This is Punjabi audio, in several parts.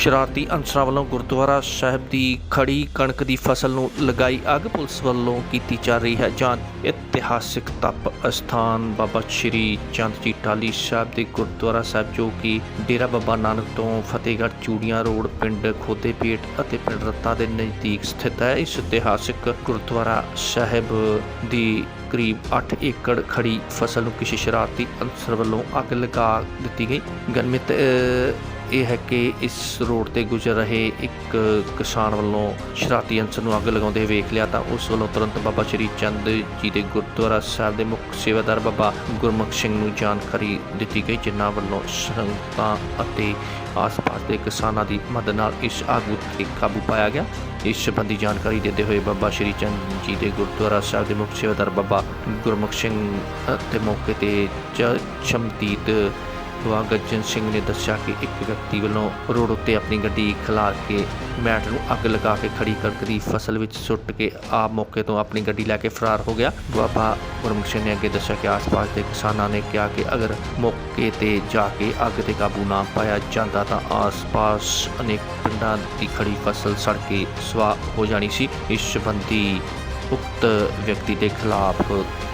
ਸ਼ਰਾਰਤੀ ਅਨਸਰਾਂ ਵੱਲੋਂ ਗੁਰਦੁਆਰਾ ਸਾਹਿਬ ਦੀ ਖੜੀ ਕਣਕ ਦੀ ਫਸਲ ਨੂੰ ਲਗਾਈ ਅੱਗ, ਪੁਲਿਸ ਵੱਲੋਂ ਕੀਤੀ ਜਾ ਰਹੀ ਹੈ ਜਾਂਚ। ਇਤਿਹਾਸਿਕ ਤਪ ਅਸਥਾਨ ਬਾਬਾ ਸ਼੍ਰੀ ਚੰਦ ਜੀ ਟਾਲੀ ਸਾਹਿਬ ਦੇ ਗੁਰਦੁਆਰਾ ਸਾਹਿਬ, ਜੋ ਕਿ ਡੇਰਾ ਬਾਬਾ ਨਾਨਕ ਤੋਂ ਫਤਿਹਗੜ੍ਹ ਚੂੜੀਆਂ ਰੋਡ, ਪਿੰਡ ਖੋਦੇਪੇਟ ਅਤੇ ਪਿੰਡ ਰੱਤਾ ਦੇ ਨਜ਼ਦੀਕ ਸਥਿਤ ਹੈ। ਇਸ ਇਤਿਹਾਸਿਕ ਗੁਰਦੁਆਰਾ ਸਾਹਿਬ ਦੀ ਕਰੀਬ 8 ਏਕੜ ਖੜੀ ਫਸਲ ਨੂੰ ਕਿਸੇ ਸ਼ਰਾਰਤੀ ਅਨਸਰ ਵੱਲੋਂ ਅੱਗ ਲਗਾ ਦਿੱਤੀ ਗਈ। ਗਨਮਿਤ ਇਹ ਹੈ ਕਿ ਇਸ ਰੋਡ ਤੇ ਗੁਜ਼ਰ ਰਹੇ ਇੱਕ ਕਿਸਾਨ ਵੱਲੋਂ ਸ਼ਰਾਰਤੀ ਅਨਸਰ ਨੂੰ ਅੱਗ ਲਗਾਉਂਦੇ ਵੇਖ ਲਿਆ ਤਾਂ ਉਸ ਵੱਲੋਂ ਤੁਰੰਤ ਬਾਬਾ ਸ਼੍ਰੀ ਚੰਦ ਜੀ ਦੇ ਗੁਰਦੁਆਰਾ ਸਾਹਿਬ ਦੇ ਮੁੱਖ ਸੇਵਾਦਾਰ ਬਾਬਾ ਗੁਰਮੁਖ ਸਿੰਘ ਨੂੰ ਜਾਣਕਾਰੀ ਦਿੱਤੀ ਗਈ, ਜਿਨ੍ਹਾਂ ਵੱਲੋਂ ਸੰਗਤਾਂ ਅਤੇ ਆਸ-ਪਾਸ ਦੇ ਕਿਸਾਨਾਂ ਦੀ ਮਦਦ ਨਾਲ ਇਸ ਅੱਗ ਉੱਤੇ ਕਾਬੂ ਪਾਇਆ ਗਿਆ। ਇਸ ਸੰਬੰਧੀ ਜਾਣਕਾਰੀ ਦਿੰਦੇ ਹੋਏ ਬਾਬਾ ਸ਼੍ਰੀ ਚੰਦ ਜੀ ਦੇ ਗੁਰਦੁਆਰਾ ਸਾਹਿਬ ਦੇ ਮੁੱਖ ਸੇਵਾਦਾਰ ਬਾਬਾ ਗੁਰਮੁਖ ਸਿੰਘ ਅਤੇ ਮੌਕੇ ਤੇ ਚ- ਚਮਦੀਦ ਦੁਆ ਗੱਜਨ ਸਿੰਘ ਨੇ ਦੱਸਿਆ ਕਿ ਇੱਕ ਵਿਅਕਤੀ ਵੱਲੋਂ ਰੋਡ ਉੱਤੇ ਆਪਣੀ ਗੱਡੀ ਖਿਲਾਰ ਕੇ ਮੈਟ ਨੂੰ ਅੱਗ ਲਗਾ ਕੇ ਖੜੀ ਕਣਕ ਦੀ ਫਸਲ ਵਿੱਚ ਸੁੱਟ ਕੇ ਆਪ ਮੌਕੇ ਤੋਂ ਆਪਣੀ ਗੱਡੀ ਲੈ ਕੇ ਫਰਾਰ ਹੋ ਗਿਆ। ਬਾਬਾ ਗੁਰਮੁਖ ਸਿੰਘ ਨੇ ਅੱਗੇ ਦੱਸਿਆ ਕਿ ਆਸ-ਪਾਸ ਦੇ ਕਿਸਾਨਾਂ ਨੇ ਕਿਹਾ ਕਿ ਅਗਰ ਮੌਕੇ ਤੇ ਜਾ ਕੇ ਅੱਗ ਤੇ ਕਾਬੂ ਨਾ ਪਾਇਆ ਜਾਂਦਾ ਤਾਂ ਆਸ-ਪਾਸ ਅਨੇਕ ਪਿੰਡਾਂ ਦੀ ਖੜੀ ਫਸਲ ਸੜ ਕੇ ਸਵਾਹ ਹੋ ਜਾਣੀ ਸੀ। ਇਸ ਸੰਬੰਧੀ ਉਕਤ ਵਿਅਕਤੀ ਦੇ ਖਿਲਾਫ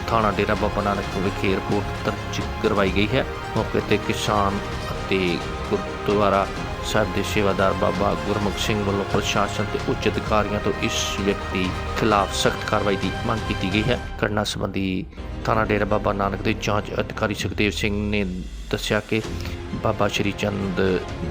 ਥਾਣਾ ਡੇਰਾ ਬਾਬਾ ਨਾਨਕ ਵਿਖੇ ਰਿਪੋਰਟ ਦਰਜ ਕਰਵਾਈ ਗਈ ਹੈ। ਮੌਕੇ ਤੇ ਕਿਸਾਨ ਅਤੇ ਗੁਰਦੁਆਰਾ ਸਾਹਿਬ ਦੇ ਸੇਵਾਦਾਰ ਬਾਬਾ ਗੁਰਮੁਖ ਸਿੰਘ ਵੱਲੋਂ ਪ੍ਰਸ਼ਾਸਨ ਤੇ ਉੱਚ ਅਧਿਕਾਰੀਆਂ ਤੋਂ ਇਸ ਵਿਅਕਤੀ ਖਿਲਾਫ ਸਖਤ ਕਾਰਵਾਈ ਦੀ ਮੰਗ ਕੀਤੀ ਗਈ ਹੈ। ਘਟਨਾ ਸੰਬੰਧੀ ਥਾਣਾ ਡੇਰਾ ਬਾਬਾ ਨਾਨਕ ਦੇ ਜਾਂਚ ਅਧਿਕਾਰੀ ਸੁਖਦੇਵ ਸਿੰਘ ਨੇ ਦੱਸਿਆ ਕਿ ਬਾਬਾ ਸ਼੍ਰੀ ਚੰਦ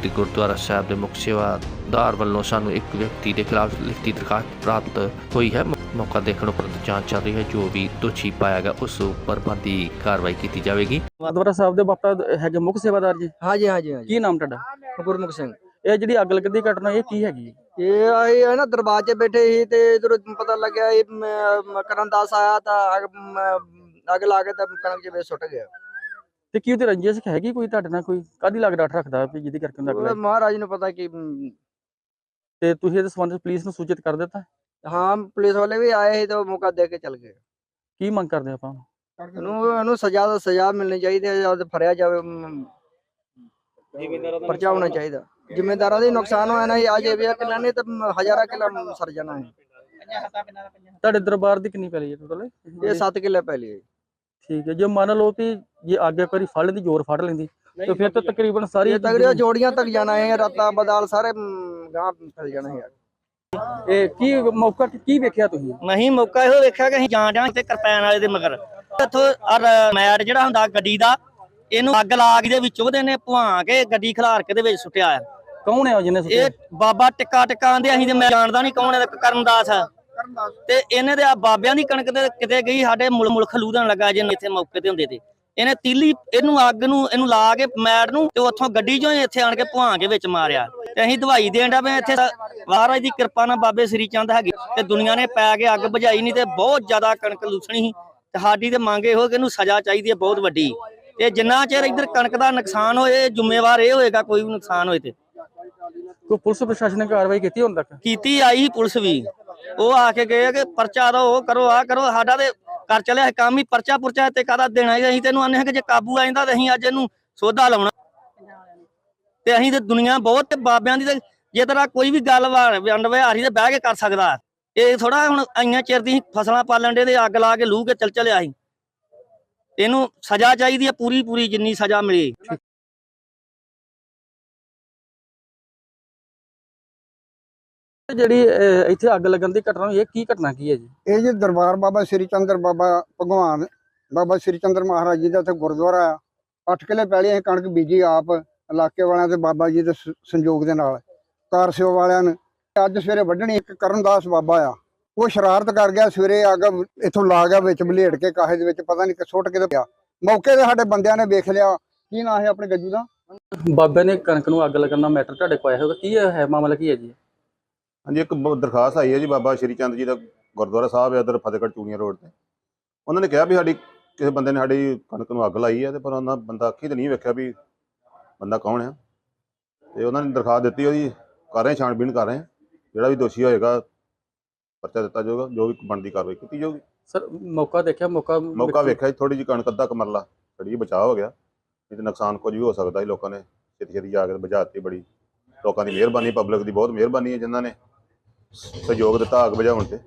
ਦੇ ਗੁਰਦੁਆਰਾ ਸਾਹਿਬ ਦੇ ਮੁੱਖ ਸੇਵਾਦਾਰ ਵੱਲੋਂ ਸਾਨੂੰ ਇੱਕ ਵਿਅਕਤੀ ਦੇ ਖਿਲਾਫ ਲਿਖਤੀ ਦਰਖਾਸਤ ਪ੍ਰਾਪਤ ਹੋਈ ਹੈ। ਮੌਕਾ ਦੇਖਣ ਉਪਰੰਤ ਜਾਂਚ ਚੱਲ ਰਹੀ ਹੈ। ਜੋ ਵੀ ਦੋਸ਼ੀ ਪਾਇਆ ਗਿਆ ਉਸ ਉੱਪਰ ਬੰਦੀ ਕਾਰਵਾਈ ਕੀਤੀ ਜਾਵੇਗੀ। ਗੁਰਦੁਆਰਾ ਸਾਹਿਬ ਦੇ ਬਾਪਾ ਹੈਗੇ ਮੁੱਖ ਸੇਵਾਦਾਰ ਜੀ? ਹਾਂਜੀ ਹਾਂਜੀ ਹਾਂਜੀ। ਕੀ ਨਾਮ ਤੁਹਾਡਾ? ਗੁਰਮੁਖ ਸਿੰਘ। ਇਹ ਜਿਹੜੀ ਅੱਗ ਲੱਗਦੀ ਘਟਨਾ ਇਹ ਕੀ ਹੈਗੀ? ਇਹ ਆਏ ਹੈ ਨਾ ਦਰਬਾਰ 'ਚ ਬੈਠੇ ਸੀ ਤੇ ਇਧਰ ਪਤਾ ਲੱਗਿਆ ਇਹ ਮ- ਕਰਨ ਦਾਸ ਆਇਆ ਤਾਂ ਅੱਗ ਮ- ਅੱਗ ਲਾ ਕੇ ਤਾਂ ਕਣਕ 'ਚ ਵੇ ਸੁੱਟ ਗਿਆ। ਤੇ ਕੀ ਉਹਦੀ ਰੰਜਿਸ਼ ਹੈਗੀ ਕੋਈ ਤੁਹਾਡੇ ਨਾਲ ਕੋਈ? ਕਾਦੀ ਲੱਗ ਡਾਟ ਰੱਖਦਾ ਵੀ ਜਿਹਦੀ ਕਰਕੇ ਉਹਨੂੰ ਅੱਗ ਉਹ ਲੱਗੀ ਮਹਾਰਾਜ ਨੂੰ ਪਤਾ ਕਿ ਤੇ ਤੁਸੀਂ ਇਹਦੇ ਸੰਬੰਧ ਵਿੱਚ ਪੁਲਿਸ ਨੂੰ ਸੂਚਿਤ ਕਰ ਦਿੱਤਾ? ਹਾਂ ਪੁਲਿਸ ਵਾਲੇ ਵੀ ਆਏ ਸੀ ਤਾਂ ਉਹ ਮੌਕਾ ਦੇ ਕੇ ਚਲ ਗਏ। ਕੀ ਮੰਗ ਕਰਦੇ ਆਪਾਂ ਇਹਨੂੰ ਇਹਨੂੰ ਸਜ਼ਾ ਦਾ ਸਜ਼ਾ ਮਿਲਣੀ ਚਾਹੀਦੀ ਹੈ ਜਾਂ ਤੇ ਫੜਿਆ ਜਾਵੇ ਪਰਚਾ ਹੋਣਾ ਚਾਹੀਦਾ। ਜ਼ਿੰਮੇਦਾਰਾਂ ਦੇ ਨੁਕਸਾਨ ਹੋਇਆ ਨਾ ਅੱਜ ਇਹ ਵੀ ਕਿਲਾ ਨੇ ਤਾਂ ਹਜ਼ਾਰਾਂ ਕਿਲਾ ਸਰ ਜਾਣਾ ਹੈ। ਤੁਹਾਡੇ ਦਰਬਾਰ ਦੀ ਕਿੰਨੀ ਪੈਲੀ ਹੈ ਟੋਟਲ ਇਹ 7 ਕਿੱਲੇ ਪਹਿਲੀ ਹੈ ਠੀਕ ਹੈ ਜੇ ਮੰਨ ਲਓ ਕਿ ਜੇ ਅੱਗ ਇੱਕ ਵਾਰੀ ਫੜ ਲੈਂਦੀ ਜ਼ੋਰ ਫੜ ਲੈਂਦੀ ਤੇ ਫਿਰ ਤਾਂ ਤਕਰੀਬਨ ਸਾਰੀ ਇਹ ਤਗੜੀਆਂ ਜੋੜੀਆਂ ਤੱਕ ਜਾਣਾ ਹੈ ਰਾਤਾਂ ਬਦਾਲ ਸਾਰੇ ਗਾਂਹ ਫੈਲ ਜਾਣਾ ਹੈ। ਇਹ ਕੀ ਮੌਕਾ ਕੀ- ਵੇਖਿਆ ਤੁਸੀਂ? ਨਹੀਂ ਮੌਕਾ ਇਹੋ ਵੇਖਿਆ ਕਿ ਅਸੀਂ ਜਾਣ ਜਾਣ ਤੇ ਕਿਰਪਾਨ ਵਾਲੇ ਦੇ ਮਗਰ। ਇੱਥੋਂ ਅਰ ਮੈਟ ਜਿਹੜਾ ਹੁੰਦਾ ਗੱਡੀ ਦਾ ਇਹਨੂੰ ਅੱਗ ਲਾ ਕੇ ਦੇ ਵਿੱਚ ਉਹਦੇ ਨੇ ਭਵਾ ਕੇ ਗੱਡੀ ਖਿਲਾਰ ਕੇ ਦੇ ਵਿੱਚ ਸੁੱਟਿਆ ਆ। ਕੌਣ ਹੈ ਉਹ ਜਿਹਨੇ ਸੁੱਟਿਆ? ਇਹ ਬਾਬਾ ਟਿੱਕਾ ਟਿੱਕਾ ਆਂਦੇ ਅਸੀਂ ਤੇ ਮੈਂ ਜਾਣਦਾ ਨਹੀਂ ਕੌਣ ਹੈ ਕਰਨਦਾਸ ਆ। ਤੇ ਇਹਨੇ ਦੇ ਆ ਬਾਬਿਆਂ ਦੀ ਕਣਕ ਤੇ ਕਿਤੇ ਗਈ ਸਾਡੇ ਮੁਲ ਮੁਲ ਖਲੂਦਣ ਲੱਗਾ ਜੇ ਇੱਥੇ ਮੌਕੇ ਤੇ ਹੁੰਦੇ ਤੇ। ਇਹਨੇ ਤੀਲੀ ਇਹਨੂੰ ਅੱਗ ਨੂੰ ਇਹਨੂੰ ਲਾ ਕੇ ਮੈਟ ਨੂੰ ਤੇ ਉੱਥੋਂ ਗੱਡੀ ਚੋਂ ਹੀ ਇੱਥੇ ਆਣ ਕੇ ਭਵਾ ਕੇ ਵਿੱਚ ਮਾਰਿਆ। ਤੇ ਅਸੀਂ ਦਵਾਈ ਦੇਣ ਦਾ ਮੈਂ ਇੱਥੇ ਮਹਾਰਾਜ ਦੀ ਕਿਰਪਾ ਨਾਲ ਬਾਬੇ ਸ੍ਰੀ ਚੰਦ ਹੈਗੇ। ਤੇ ਦੁਨੀਆ ਨੇ ਪੈ ਕੇ ਅੱਗ ਬੁਝਾਈ ਨਹੀਂ ਤੇ ਬਹੁਤ ਜ਼ਿਆਦਾ ਕਣਕ ਲੂਸਣੀ ਸੀ। ਤੇ ਸਾਡੀ ਤੇ ਮੰਗ ਇਹੋ ਕਿ ਇਹਨੂੰ ਸਜ਼ਾ ਚਾਹੀਦੀ ਹੈ ਬਹੁਤ ਵੱਡੀ। ਤੇ ਜਿੰਨਾ ਚਿਰ ਇੱਧਰ ਕਣਕ ਦਾ ਨੁਕਸਾਨ ਹੋਏ ਜ਼ਿੰਮੇਵਾਰ ਇਹ ਹੋਏਗਾ ਕੋਈ ਵੀ ਨੁਕਸਾਨ ਹੋਏ ਤੇ। ਕੋਈ ਪੁਲਿਸ ਪ੍ਰਸ਼ਾਸਨ ਨੇ ਕਾਰਵਾਈ ਕੀਤੀ ਹੁਣ ਤੱਕ? ਕੀਤੀ ਆਈ ਪੁਲਿਸ ਵੀ। ਉਹ ਆ ਕੇ ਗਏ ਕਿ ਪਰਚਾ ਦੋ, ਉਹ ਕਰੋ ਆ ਕਰੋ, ਸਾਡਾ ਤੇ ਕਰ ਚਲਿਆ ਕੰਮ ਹੀ ਪਰਚਾ ਪੁਰਚਾ ਤੇ ਕਾਹਦਾ ਦੇਣਾ ਹੀ, ਅਸੀਂ ਤੈਨੂੰ ਆਨੇ ਕਿ ਜੇ ਕਾਬੂ ਆ ਜਾਂਦਾ ਤੇ ਅਸੀਂ ਅੱਜ ਇਹਨੂੰ ਸੋਧਾ ਲਾਉਣਾ। ਤੇ ਅਸੀਂ ਤੇ ਦੁਨੀਆ ਬਹੁਤ ਤੇ ਬਾਬਿਆਂ ਦੀ ਤੇ ਜੇ ਤੇਰਾ ਕੋਈ ਵੀ ਗੱਲ ਵੰਡ ਤੇ ਬਹਿ ਕੇ ਕਰ ਸਕਦਾ। ਇਹ ਥੋੜਾ ਹੁਣ ਆਈਆਂ ਚਿਰ ਦੀ ਫਸਲਾਂ ਪਾਲਣ ਦੇ ਤੇ ਅੱਗ ਲਾ ਕੇ ਲੂ ਕੇ ਚਲ ਚਲਿਆ ਸੀ। ਇਹਨੂੰ ਸਜ਼ਾ ਚਾਹੀਦੀ ਹੈ ਪੂਰੀ ਪੂਰੀ ਜਿੰਨੀ ਸਜ਼ਾ ਮਿਲੇ। ਜਿਹੜੀ ਇੱਥੇ ਅੱਗ ਲੱਗਣ ਦੀ ਘਟਨਾ ਹੋਈ ਇਹ ਕੀ ਘਟਨਾ ਕੀ ਹੈ ਜੀ? ਇਹ ਜੀ ਦਰਬਾਰ ਬਾਬਾ ਸ੍ਰੀ ਚੰਦਰ ਬਾਬਾ ਭਗਵਾਨ ਬਾਬਾ ਸ੍ਰੀ ਚੰਦਰ ਮਹਾਰਾਜ ਜੀ ਦਾ ਇੱਥੇ ਗੁਰਦੁਆਰਾ ਆ। ਅੱਠ ਕਿਲੇ ਪਹਿਲੇ ਅਸੀਂ ਕਣਕ ਬੀਜੀ ਆਪ ਇਲਾਕੇ ਵਾਲਿਆਂ ਤੇ ਬਾਬਾ ਜੀ ਦੇ ਸੰਯੋਗ ਦੇ ਨਾਲ। ਕਾਰਸਿਓ ਵਾਲਿਆਂ ਨੇ ਅੱਜ ਸਵੇਰੇ ਵੱਢਣੀ ਇੱਕ ਕਰਨਦਾਸ ਬਾਬਾ ਆ। ਉਹ ਸ਼ਰਾਰਤ ਕਰ ਗਿਆ ਸਵੇਰੇ ਅੱਗ ਇੱਥੋਂ ਲਾ ਗਿਆ ਵਿੱਚ ਬਲੇਡ ਕੇ ਕਾਹੇ ਦੇ ਵਿੱਚ ਪਤਾ ਨਹੀਂ ਕਿ ਸੁੱਟ ਕੇ ਪਿਆ। ਮੌਕੇ ਤੇ ਸਾਡੇ ਬੰਦਿਆਂ ਨੇ ਵੇਖ ਲਿਆ। ਕੀ ਨਾਂ ਹੈ ਆਪਣੇ ਗੱਜੂ ਦਾ? ਬਾਬੇ ਨੇ ਕਣਕ ਨੂੰ ਅੱਗ ਲੱਗਣ ਦਾ ਮੈਟਰ ਤੁਹਾਡੇ ਕੋਲ ਆਇਆ ਹੋਗਾ ਕੀ ਹੈ ਹੈ ਮਾਮਲਾ ਕੀ ਹੈ ਜੀ? ਹਾਂਜੀ ਇੱਕ ਬ- ਦਰਖਾਸਤ ਆਈ ਹੈ ਜੀ ਬਾਬਾ ਸ਼੍ਰੀ ਚੰਦ ਜੀ ਦਾ ਗੁਰਦੁਆਰਾ ਸਾਹਿਬ ਹੈ ਉਧਰ ਫਤਿਹਗੜ੍ਹ ਚੂੜੀਆਂ ਰੋਡ ਤੇ। ਉਹਨਾਂ ਨੇ ਕਿਹਾ ਵੀ ਸਾਡੀ ਕਿਸੇ ਬੰਦੇ ਨੇ ਸਾਡੀ ਕਣਕ ਨੂੰ ਅੱਗ ਲਾਈ ਹੈ ਤੇ ਪਰ ਉਹਨਾਂ ਬੰਦਾ ਅੱਖੀ ਤੇ ਨਹੀਂ ਵੇਖਿਆ ਵੀ ਬੰਦਾ ਕੌਣ ਹੈ। ਤੇ ਉਹਨਾਂ ਨੇ ਦਰਖਾਸਤ ਦਿੱਤੀ ਉਹਦੀ ਕਰ ਰਹੇ ਛਾਣਬੀਣ ਕਰ ਰਹੇ ਹਾਂ। ਜਿਹੜਾ ਵੀ ਦੋਸ਼ੀ ਹੋਏਗਾ ਪਰਚਾ ਦਿੱਤਾ ਜਾਊਗਾ ਜੋ ਵੀ ਬਣਦੀ ਕਾਰਵਾਈ ਕੀਤੀ ਜਾਊਗੀ। ਸਰ ਮੌਕਾ ਦੇਖਿਆ ਮੌਕਾ ਮੌਕਾ ਵੇਖਿਆ ਥੋੜੀ ਜਿਹੀ ਕਣਕ ਅੱਧਾ ਕਮਰਲਾ ਥੋੜੀ ਜਿਹੀ ਬਚਾਅ ਹੋ ਗਿਆ। ਨਹੀਂ ਤੇ ਨੁਕਸਾਨ ਕੁਝ ਵੀ ਹੋ ਸਕਦਾ ਸੀ ਲੋਕਾਂ ਨੇ ਛੇਤੀ ਛੇਤੀ ਜਾ ਕੇ ਬੁਝਾਤੀ ਬੜੀ। ਲੋਕਾਂ ਦੀ ਮਿਹਰਬਾਨੀ ਪਬਲਿਕ ਦੀ ਬਹੁਤ ਮਿਹਰਬਾਨੀ ਹੈ ਜਿਨ੍ਹਾਂ ਨੇ। ਸਹਿਯੋਗ ਦਿੱਤਾ ਅੱਗ ਬੁਝਾਉਣ ਤੇ।